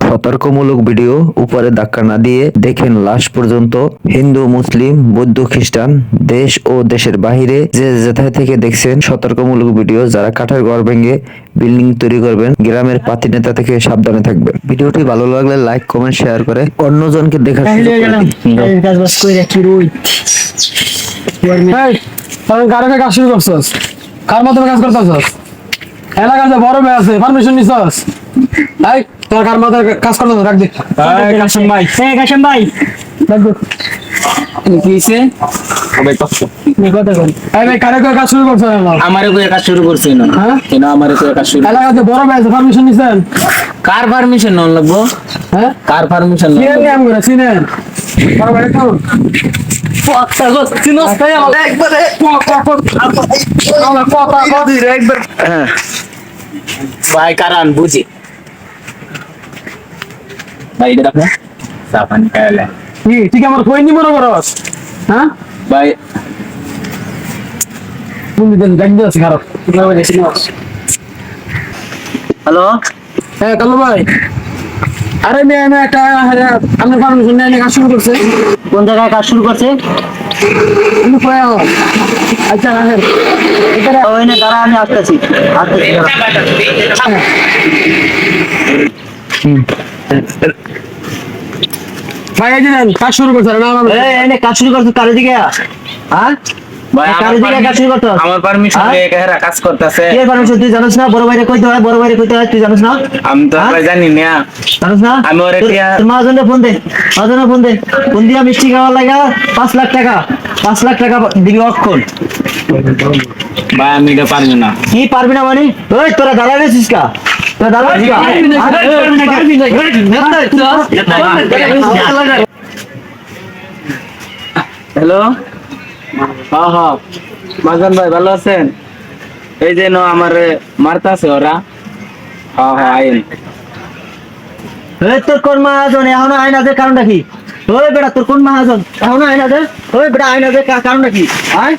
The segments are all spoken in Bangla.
সতর্কমূলক ভিডিও উপরে ধাক্কা না দিয়ে দেখেন লাস্ট পর্যন্ত হিন্দু মুসলিম বৌদ্ধ খ্রিস্টান দেশ ও দেশের বাহিরে যে যেথায় থেকে দেখছেন সতর্কমূলক ভিডিও যারা কাঠের ঘর ভেঙে বিল্ডিং তৈরি করবেন গ্রামের পাতি নেতা থেকে সাবধানে থাকবেন। ভিডিওটি ভালো লাগলে লাইক কমেন্ট শেয়ার করে অন্যজনকে দেখার সুযোগ করে দিন। কাজ বাজ করে কারকে কাজ শুরু করছস কার মাধ্যমে কাজ করতেছস এলাকাতে বড় মেয়ে আছে পারমিশন নিছস? এই তোর কার মাধ্যমে কাজ করতেছস রাখ দে। এই কাশিম ভাই। এই কাশেম ভাই। রাখ দে। কি হইছে? নি কথা কোন এই ভাই কারে কাজ শুরু করছস আমারে কই কাজ শুরু করছে না হ্যাঁ? কেন আমারে কই কাজ শুরু। এলাকাতে বড় মেয়ে আছে পারমিশন নিছেন? কার পারমিশন নন লাগবো? হ্যাঁ? কার পারমিশন কি নিয়ম করে চিনেন? বড় ভাই একবারে কথা কথা একবার ভাই কারণ বুঝি। ভাই এটা দেখো। সাফান কায়লা। কি ঠিক আমার কই নি মনে করস হ্যাঁ? ভাই তুমি দেন গাড়ি আছে খারাপ। হ্যালো? হ্যাঁ কালু ভাই। আরে মেয়ে আমি একটা আপনার পারমিশন নিয়ে কাজ শুরু করছে। কোন জায়গায় কাজ শুরু করছে? আমি কয়ে আচ্ছা ওই না দাঁড়া আমি আসতেছি। আসতেছি ভাই এই যে কাজ শুরু করছে না এই কাজ শুরু করছিস কার দিকে? হ্যাঁ? ভাই এই কার দিকে কাজ শুরু করতে আমার পারমিশন হ্যাঁ? নিয়ে একা কাজ করতেছে। কে পারমিশন তুই জানিস না? বড় ভাইরে কইতে হয় বড় ভাইরে কইতে হয় তুই জানিস না? আমি তো হ্যাঁ? জানি না। জানিস না? আমি ওরে মহাজনের ফোন দে মহাজনের ফোন দে। ফোন দিয়া মিষ্টি খাওয়ার লাগা পাঁচ লাখ টাকা পাঁচ লাখ টাকা দিবি অক্ষণ ভাই আমি এটা পারব না কি পারবি না মানে ওই তোরা দাঁড়া রেছিস কা তোরা হ্যাঁ? না। হ্যালো হ্যাঁ হ্যাঁ মাজান ভাই ভালো আছেন এই যে আমার মারতাছে ওরা হ্যাঁ হ্যাঁ আইন তোর কোন মহাজন এখনও আইনা দে কারণটা কি ওই বেটা তোর কোন মহাজন এখনও আইনা দে ওই বেটা আইনা কা- কারণটা কি আয়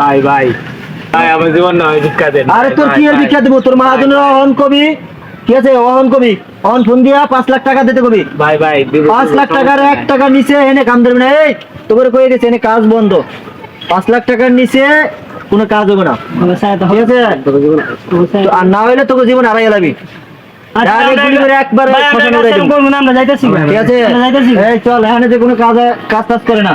ভাই ভাই। ভাই আমার জীবন না ভিক্ষা দেন। আরে তোর কি ভিক্ষা দেবো? তোর মহাজনের অহন কবি। কি আছে? অহন কবি। অহন ফোন দিয়া পাঁচ লাখ টাকা দিতে কবি। ভাই ভাই পাঁচ লাখ টাকার এক টাকা নিচে এনে কাম দেবে না। এই তোকে কয়ে গেছে এনে কাজ বন্ধ। পাঁচ লাখ টাকার নিচে কোনো কাজ হবে না। ঠিক আছে? আর না হইলে তোকে জীবন হারাই গেলাবি কোনো কাজ কাজ টাজ করে না।